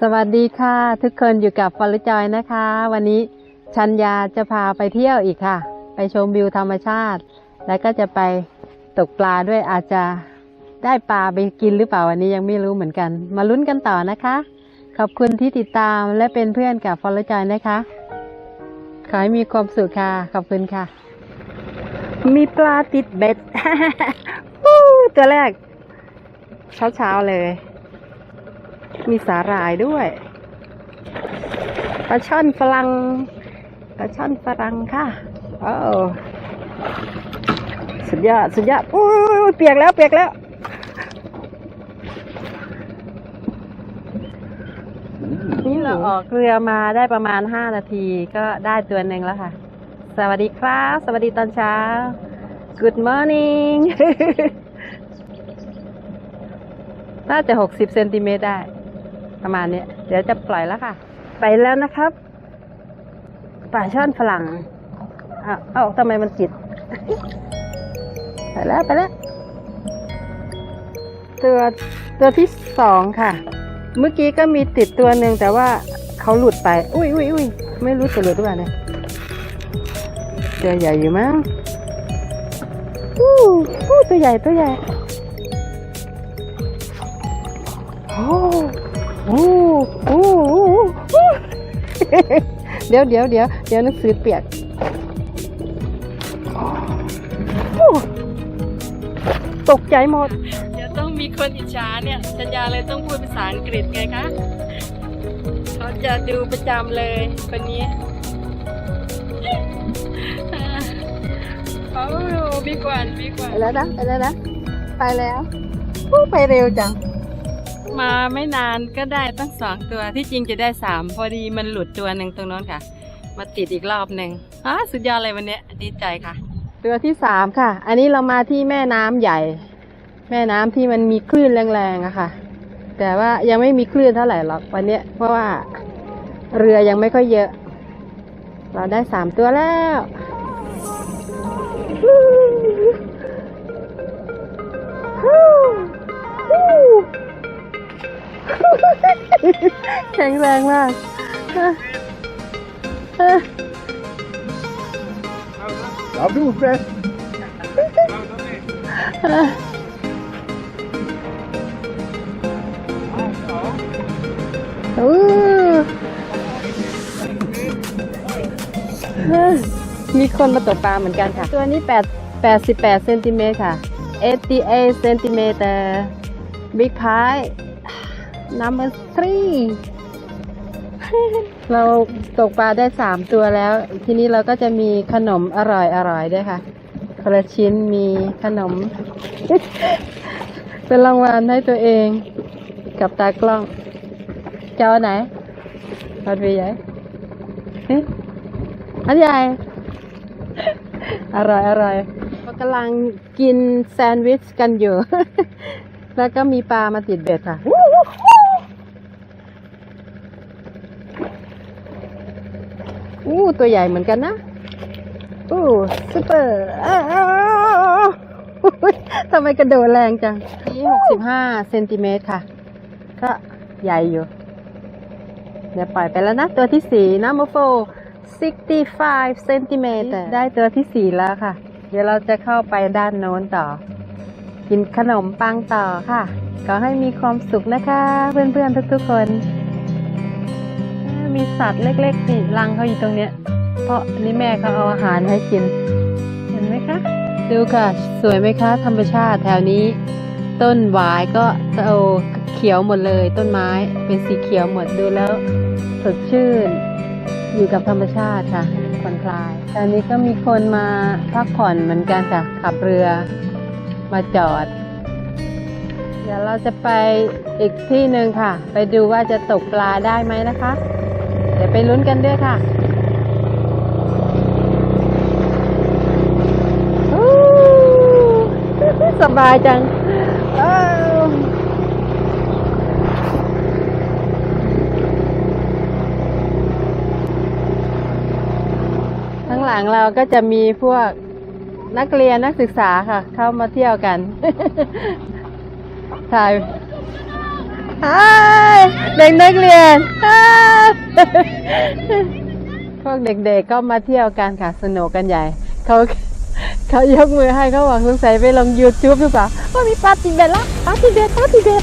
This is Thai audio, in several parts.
สวัสดีค่ะ ทุกคนอยู่กับฟอลจอยนะคะ วันนี้ชัญญาจะพาไปเที่ยวอีกค่ะ ไปชมวิวธรรมชาติ แล้วก็จะไปตกปลาด้วยอาจจะได้ปลาไปกินหรือเปล่าวันนี้ยังไม่รู้เหมือนกัน มาลุ้นกันต่อนะคะ ขอบคุณที่ติดตามและเป็นเพื่อนกับฟอลจอยนะคะ ขอให้มีความสุขค่ะ ขอบคุณค่ะ มีปลาติดเบ็ดตัวแรกเช้าๆเลย มีสาหร่ายด้วยปลาช่อนฝรั่งปลาช่อนฝรั่งค่ะโอ้สุดยอดสุดยอดอุ้ยเปียกแล้วเปียกแล้ว นี่เราออกเรือมาได้ประมาณห้านาทีก็ได้ตัวหนึ่งแล้วค่ะ สวัสดีครับ สวัสดีตอนเช้า Good morning น่าจะหกสิบเซนติเมตรได้ ประมาณเนี้ยเดี๋ยวจะปล่อยแล้วค่ะ ไปแล้วนะครับป่าช่อนฝรั่งอ้าวเอ้าทำไมมันติดไปแล้วไปแล้วตัวตัวที่สองค่ะ เมื่อกี้ก็มีติดตัวหนึ่งแต่ว่าเขาหลุดไป อุ้ยอุ้ยอุ้ยไม่รู้จะหลุดหรือเปล่าเนี่ยตัวใหญ่อยู่มั้งอู้อู้ตัวใหญ่ตัวใหญ่โอ้โอ้โอ้โอ้เดี๋ยวเดี๋ยวเดี๋ยวเดี๋ยวหนังสือเปียกโอ้ตกใจหมด เดี๋ยวต้องมีคนอิจฉาเนี่ยจัญญาเลยต้องพูดภาษาอังกฤษไงคะเขาจะดูประจำเลยคนนี้โอ้มีกวนมีกวนไปแล้วนะไปแล้วนะไปแล้วผู้ไปเร็วจัง มาไม่นานก็ได้ตั้งสองตัวที่จริงจะได้สามพอดีมันหลุดตัวหนึ่งตรงโน้นค่ะ มาติดอีกรอบหนึ่งอ๋อสุดยอดเลยวันนี้ดีใจค่ะ ตัวที่สามค่ะ อันนี้เรามาที่แม่น้ำใหญ่ แม่น้ำที่มันมีคลื่นแรงๆอะค่ะ แต่ว่ายังไม่มีคลื่นเท่าไหร่หรอกวันเนี้ยเพราะว่าเรือยังไม่ค่อยเยอะ เราได้สามตัวแล้วฮู้ฮู้ แข็งแรงมากเอ้อเอ้อ Ja, Brofest! เอ้ออู้เอ้อมีคนมาตกปลาเหมือนกันค่ะ ตัวนี้8 88เซนติเมตรค่ะ88เซนติเมตร Big Pie number three เราตกปลาได้สามตัวแล้ว ทีนี้เราก็จะมีขนมอร่อยอร่อยด้วยค่ะคนละชิ้นมีขนม เป็นรางวัลให้ตัวเองกับตากล้องจะเอาไหนเอาไปใหญ่อันใหญ่อร่อยอร่อยเรากำลังกินแซนด์วิชกันอยู่ แล้วก็มีปลามาติดเบ็ดค่ะ อู้ตัวใหญ่เหมือนกันนะอู้ซุปเปอร์อ้าวทำไมกระโดดแรงจัง นี่หกสิบห้าเซนติเมตรค่ะ ก็ใหญ่อยู่ เดี๋ยวปล่อยไปแล้วนะ ตัวที่สี่นะโมโฟ65เซนติเมตรได้ตัวที่สี่แล้วค่ะ เดี๋ยวเราจะเข้าไปด้านโน้นต่อ กินขนมปังต่อค่ะ ขอให้มีความสุขนะคะ เพื่อนๆทุกๆคน มีสัตว์เล็กๆนี่รังเขาอยู่ตรงเนี้ย เพราะนี่แม่เขาเอาอาหารให้กิน เห็นไหมคะ ดูค่ะ สวยไหมคะ ธรรมชาติแถวนี้ ต้นหวายก็โตเขียวหมดเลย ต้นไม้เป็นสีเขียวหมดดูแล้วสดชื่น อยู่กับธรรมชาติค่ะผ่อนคลายตอนนี้ก็มีคนมาพักผ่อนเหมือนกันค่ะ ขับเรือมาจอด เดี๋ยวเราจะไปอีกที่หนึ่งค่ะ ไปดูว่าจะตกปลาได้ไหมนะคะ เดี๋ยวไปลุ้นกันด้วยค่ะสบายจังอ้าวข้างหลังเราก็จะมีพวกนักเรียนนักศึกษาค่ะ เข้ามาเที่ยวกันถ่าย เด็กนักเรียน พวกเด็กๆก็มาเที่ยวกันค่ะสนุกกันใหญ่ เขาเขายกมือให้เขาหวังสงสัยไปลง YouTube หรือเปล่าว่ามีปลาติเบตล้วปลาติเบตปลาติเบต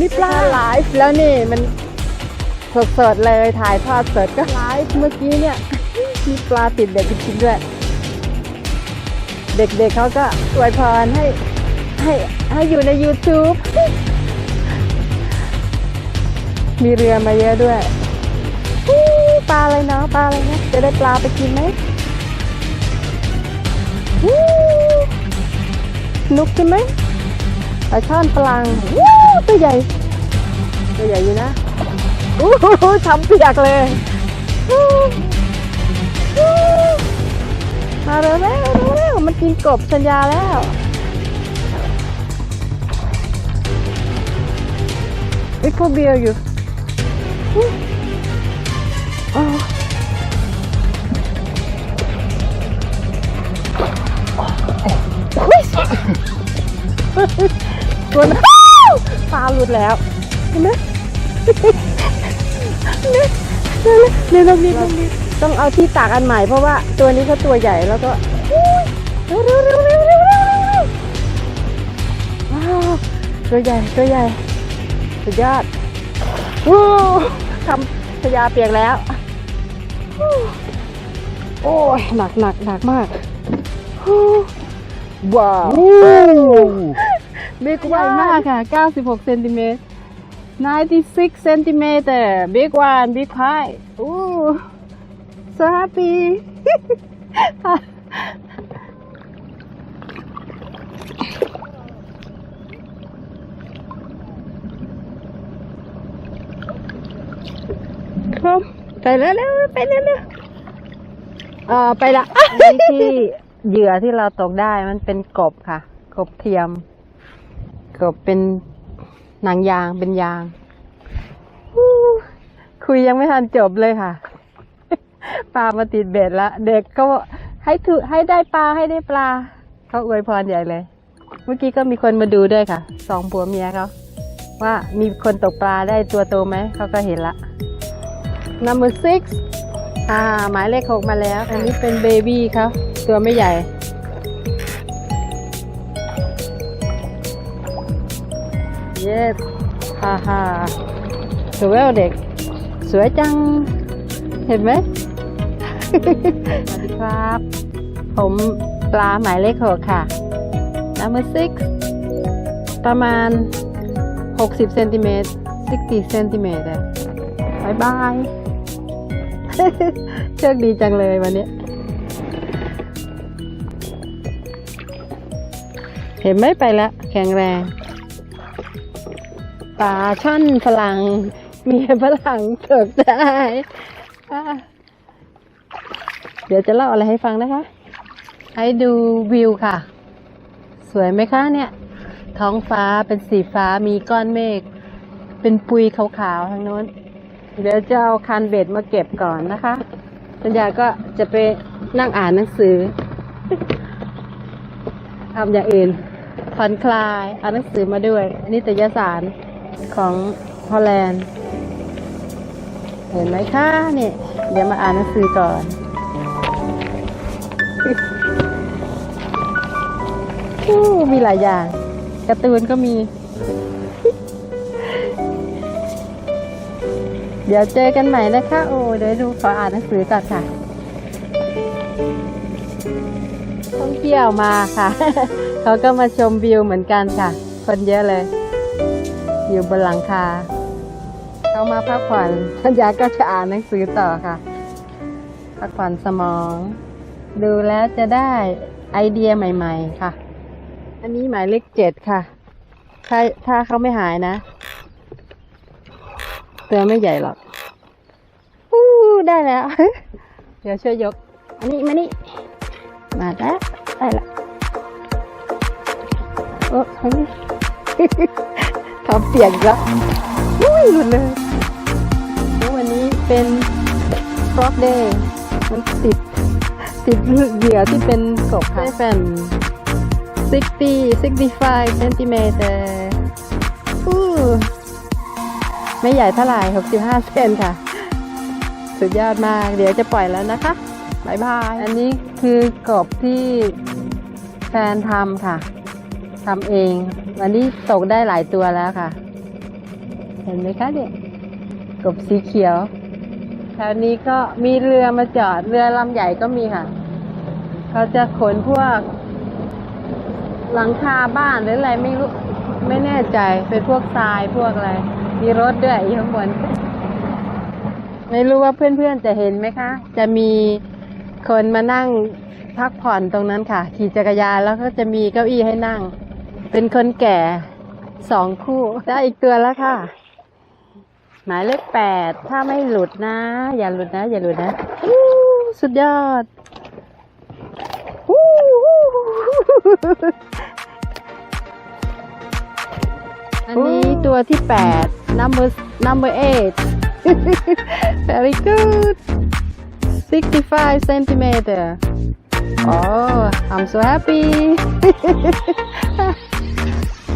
มีปลาไลฟ์แล้วนี่มันสดๆเลยถ่ายทอดสดก็ไลฟ์เมื่อกี้เนี่ยมีปลาติดเบ็ดจริงๆด้วย เด็กๆเขาก็อวยพรให้ให้ให้อยู่ใน YouTube มีเรือมาเยอะด้วยปลาอะไรเนาะปลาอะไรนะจะได้ปลาไปกินไหมนุกใช่ไหมปลาช่อนปลังตัวใหญ่ ตัวใหญ่อยู่นะอู้หูทำเปียกเลยมาเร็วเร็วเร็วมันกินกบสัญญาแล้ววิคเบียร์อยู่ ตัวนั้นปลาหลุดแล้วเห็นไหมเร็วเร็วเร็วเร็วเร็วต้องเอาที่ตากอันใหม่เพราะว่าตัวนี้เขาตัวใหญ่แล้วก็เร็วเร็วเร็วเร็วเร็วเร็วเร็วว้าวตัวใหญ่ตัวใหญ่สุดยอดวู้ ทำพยาเปียกแล้ววู้โอ้ยหนักหนักหนักมากวู้ว้าวบิ๊กใหญ่มากค่ะ 96เซนติเมตร96 centimeter big one big pie ooh so happy ครับไปแล้วเร็วไปแล้วเร็วเออไปละอันนี้ที่เหยื่อที่เราตกได้มันเป็นกบค่ะ กบเทียม กบเป็นหนังยางเป็นยางคุยยังไม่ทันจบเลยค่ะปลามาติดเบ็ดละเด็กก็ให้ถือให้ได้ปลาให้ได้ปลาเขาอวยพรใหญ่เลย เมื่อกี้ก็มีคนมาดูด้วยค่ะสองผัวเมียเขาว่ามีคนตกปลาได้ตัวโตไหมเขาก็เห็นละ number six อ่า หมายเลขหกมาแล้ว อันนี้เป็นเบบี้เขาตัวไม่ใหญ่ yes ฮ่าฮ่าสวยเอาเด็ก สวยจัง เห็นไหม สวัสดีครับ ผมปลาหมายเลขหกค่ะ number six ประมาณ 60เซนติเมตร60เซนติเมตรบายบาย โชคดีจังเลยวันนี้ เห็นไหมไปแล้วแข็งแรงปลาช่อนฝรั่งเมียฝรั่งเถิกได้ เดี๋ยวจะเล่าอะไรให้ฟังนะคะ ให้ดูวิวค่ะ สวยไหมคะเนี่ย ท้องฟ้าเป็นสีฟ้ามีก้อนเมฆเป็นปุยขาวๆทางโน้น เดี๋ยวจะเอาคันเบ็ดมาเก็บก่อนนะคะสัญญาก็จะไปนั่งอ่านหนังสือทำอย่างอื่นผ่อนคลายเอานหนังสือมาด้วย นิตยสารของฮอลแลนด์เห็นไหมคะเนี่ยเดี๋ยวมาอ่านหนังสือก่อนอู้มีหลายอย่างการ์ตูนก็มี เดี๋ยวเจอกันใหม่นะคะ โอ้เดี๋ยวดูขออ่านหนังสือก่อนค่ะท่องเที่ยวมาค่ะ เขาก็มาชมวิวเหมือนกันค่ะ คนเยอะเลย อยู่บนหลังคา เขามาพักผ่อนสัญญาก็จะอ่านหนังสือต่อค่ะ พักผ่อนสมอง ดูแล้วจะได้ไอเดียใหม่ ๆ ค่ะ อันนี้หมายเลขเจ็ดค่ะ ถ้าถ้าเขาไม่หายนะ ตัวไม่ใหญ่หรอกอู้ได้แล้ว เดี๋ยวช่วยยก อันนี้มานี่มาแล้วได้ละโอ้อันนี้ทำเปียกอีกแล้วอุ้ยหลุดเลยแล้ววันนี้เป็น frog day มันติด ติดเหยื่อที่เป็นกบค่ะแฟน60 65 centimeter อู้ ไม่ใหญ่เท่าไหร่ 65 เซนค่ะ สุดยอดมาก เดี๋ยวจะปล่อยแล้วนะคะบายบาย อันนี้คือกบที่แฟนทำค่ะทำเอง วันนี้ตกได้หลายตัวแล้วค่ะ เห็นไหมคะเนี่ยกบสีเขียวแถวนี้ก็มีเรือมาจอด เรือลำใหญ่ก็มีค่ะ เขาจะขนพวก หลังคาบ้านหรืออะไรไม่รู้ ไม่แน่ใจ เป็นพวกทรายพวกอะไร มีรถด้วยอยู่ข้างบน ไม่รู้ว่าเพื่อนๆจะเห็นไหมคะ จะมีคนมานั่งพักผ่อนตรงนั้นค่ะ ขี่จักรยานแล้วก็จะมีเก้าอี้ให้นั่ง เป็นคนแก่สองคู่ได้อีกตัวแล้วค่ะ หมายเลขแปดถ้าไม่หลุดนะ อย่าหลุดนะ อย่าหลุดนะสุดยอดอันนี้ตัวที่แปด number number eight very good 65 centimeter oh I'm so happy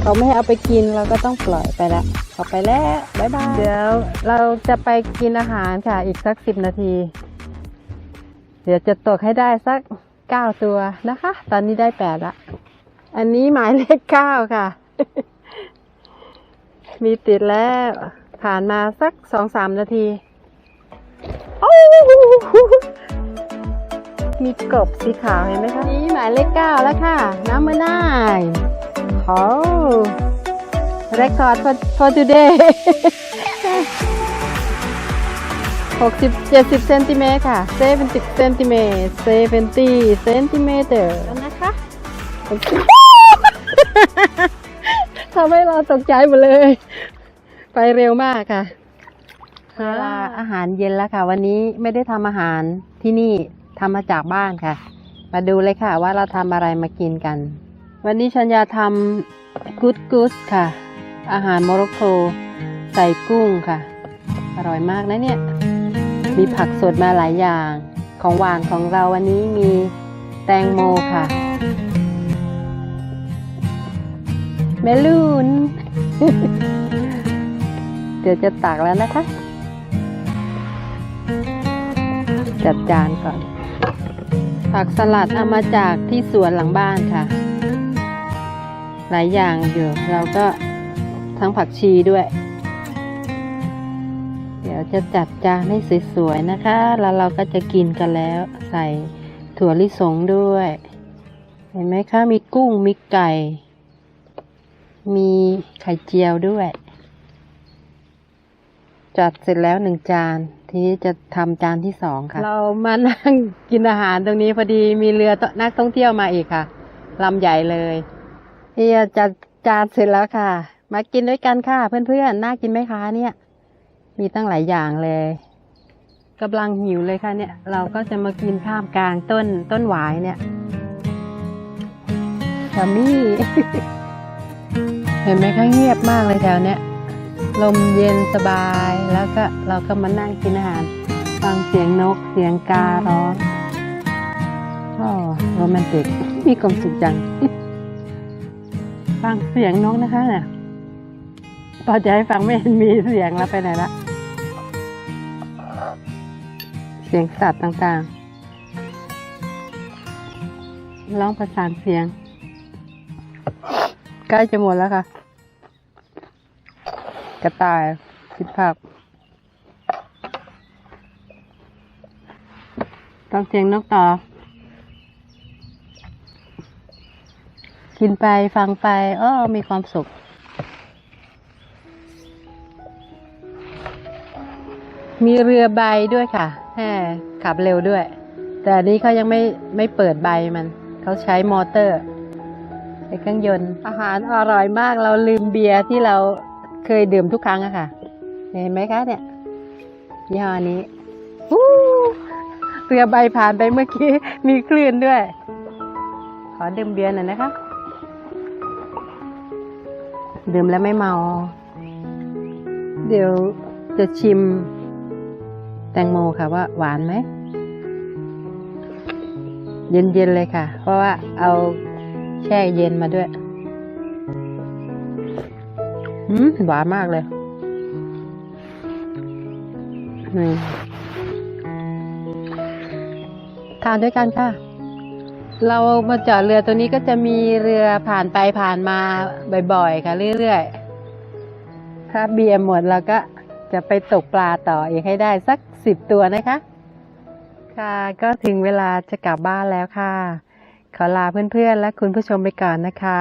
เขาไม่ให้เอาไปกินเราก็ต้องปล่อยไปละเอาไปแล้วบ๊ายบาย เดี๋ยวเราจะไปกินอาหารค่ะอีกสักสิบนาที เดี๋ยวจะตกให้ได้สักเก้าตัวนะคะ ตอนนี้ได้แปดละ อันนี้หมายเลขเก้าค่ะ มีติดแล้ว ผ่านมาสักสองสามนาทีโอ้มีกบสีขาวเห็นไหมคะนี่หมายเลขเก้าแล้วค่ะ น้ำมันได้โอ้ record for for today หกสิบเจ็ดสิบเซนติเมตรค่ะ70เซนติเมตร70เซนติเมตรแล้วนะคะ ทำให้เราตกใจหมดเลย ไปเร็วมากค่ะเวลาอาหารเย็นแล้วค่ะ วันนี้ไม่ได้ทำอาหารที่นี่ทำมาจากบ้านค่ะ มาดูเลยค่ะว่าเราทำอะไรมากินกัน วันนี้ฉันจะทำกุดกุสค่ะ อาหารโมร็อกโกใส่กุ้งค่ะ อร่อยมากนะเนี่ย มีผักสดมาหลายอย่าง ของหวานของเราวันนี้มีแตงโมค่ะ เมลูน เดี๋ยวจะตักแล้วนะคะ จัดจานก่อน ผักสลัดเอามาจากที่สวนหลังบ้านค่ะ หลายอย่างอยู่ เราก็ทั้งผักชีด้วย เดี๋ยวจะจัดจานให้สวยๆนะคะ แล้วเราก็จะกินกันแล้วใส่ถั่วลิสงด้วย เห็นไหมคะ มีกุ้ง มีไก่ มีไข่เจียวด้วย จัดเสร็จแล้วหนึ่งจาน ทีนี้จะทำจานที่สองค่ะ เรามานั่งกินอาหารตรงนี้พอดีมีเรือนักท่องเที่ยวมาอีกค่ะลำใหญ่เลยเฮียจัดจานเสร็จแล้วค่ะ มากินด้วยกันค่ะ เพื่อนๆ น่ากินไหมคะเนี่ย มีตั้งหลายอย่างเลยกำลังหิวเลยค่ะเนี่ย เราก็จะมากินท่ามกลางต้นต้นหวายเนี่ยยัมมี่ เห็นไหมคะเงียบมากเลยแถวเนี้ยลมเย็นสบายแล้วก็เราก็มานั่งกินอาหารฟังเสียงนกเสียงการ้องอ๋อโรแมนติกมีความสุขจังฟังเสียงนกนะคะเนี่ยพอจะให้ฟังไม่เห็นมีเสียงแล้วไปไหนละเสียงสัตว์ต่างๆร้องประสานเสียง ใกล้จะหมดแล้วค่ะ กระต่ายคิดผักต้องเสียงนกต่อ กินไปฟังไปอ้อมีความสุขมีเรือใบด้วยค่ะแหมขับเร็วด้วย แต่นนี้เขายังไม่ไม่เปิดใบมัน เขาใช้มอเตอร์ ใช้เครื่องยนต์ อาหารอร่อยมากเราลืมเบียร์ที่เราเคยดื่มทุกครั้งอะค่ะ เห็นไหมคะเนี่ยยี่ห้อนี้เรือใบผ่านไปเมื่อกี้มีคลื่นด้วย ขอดื่มเบียร์หน่อยนะคะ ดื่มแล้วไม่เมา เดี๋ยวจะชิม แตงโมค่ะว่าหวานไหม เย็นๆเลยค่ะ เพราะว่าเอา แช่เย็นมาด้วยอืมหวานมากเลยนี่ทานด้วยกันค่ะ เรามาจอดเรือตัวนี้ก็จะมีเรือผ่านไปผ่านมาบ่อยๆ ค่ะ เรื่อยๆ ถ้าเบียร์หมดเราก็จะไปตกปลาต่ออีกให้ได้สักสิบตัวนะคะ ค่ะ ก็ถึงเวลาจะกลับบ้านแล้วค่ะ ขอลาเพื่อนๆ และคุณผู้ชมไปก่อนนะคะ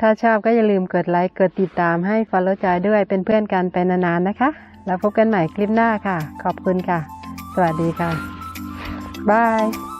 ถ้าชอบก็อย่าลืมกดไลค์ กดติดตามให้ Follow ใจด้วยเป็นเพื่อนกันไปนานๆนะคะ แล้วพบกันใหม่คลิปหน้าค่ะ ขอบคุณค่ะ สวัสดีค่ะบาย